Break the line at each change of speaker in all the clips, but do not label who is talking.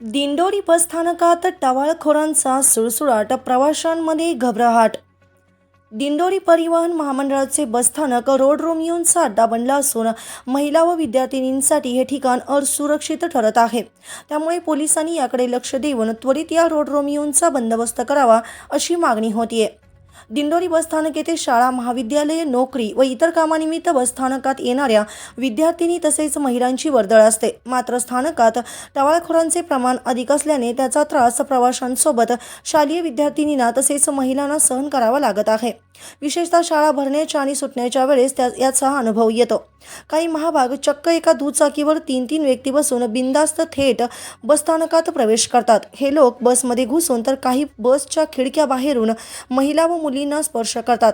दिंडोरी बसस्थानकात टवाळखोरांचा सुळसुळाट प्रवाशांमध्ये घबराहट. दिंडोरी परिवहन महामंडळाचे बसस्थानक रोड रोमियोंचा अड्डा बनला असून महिला व विद्यार्थिनींसाठी हे ठिकाण असुरक्षित ठरत आहे. त्यामुळे पोलिसांनी याकडे लक्ष देऊन त्वरित या रोड रोमियोंचा बंदोबस्त करावा अशी मागणी होतीये. दिंडोरी बसस्थानक येथे शाळा महाविद्यालय नोकरी व इतर कामानिमित्त बसस्थानकात येणाऱ्या विद्यार्थिनी तसेच महिलांची वर्दळ असते. मात्र स्थानकात टवाळखोरांचे प्रमाण अधिक असल्याने त्याचा त्रास प्रवाशांसोबत शालेय विद्यार्थिनींना तसेच महिलांना सहन करावा लागत आहे. विशेषतः शाळा भरण्याच्या आणि सुटण्याच्या वेळेस त्या याचा अनुभव येतो. काही महाभाग चक्क एका दुचाकीवर तीन तीन व्यक्ती बसून बिंदास्त थेट बसस्थानकात प्रवेश करतात. हे लोक बसमध्ये घुसून तर काही बसच्या खिडक्या बाहेरून महिला व मुली न स्पर्श करतात.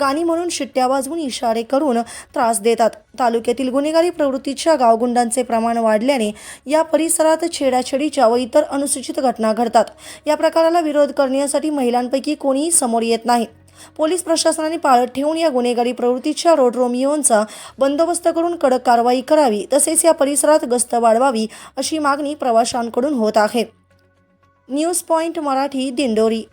गाणी म्हणून शिट्ट्या वाजवून इशारे करून त्रास देतात. तालुक्यातील गुन्हेगारी प्रवृत्तीच्या गावगुंडांचे प्रमाण वाढल्याने या परिसरात छेडाछेडीच्या व इतर अनुसूचित घटना घडतात. या प्रकाराला विरोध करण्यासाठी महिलांपैकी कोणीही समोर येत नाही. पोलीस प्रशासनाने पाळत ठेवून या गुन्हेगारी प्रवृत्तीच्या रोड रोमियोंचा बंदोबस्त करून कडक कारवाई करावी तसेच या परिसरात गस्त वाढवावी अशी मागणी प्रवाशांकडून होत आहे. News point Marathi Dindori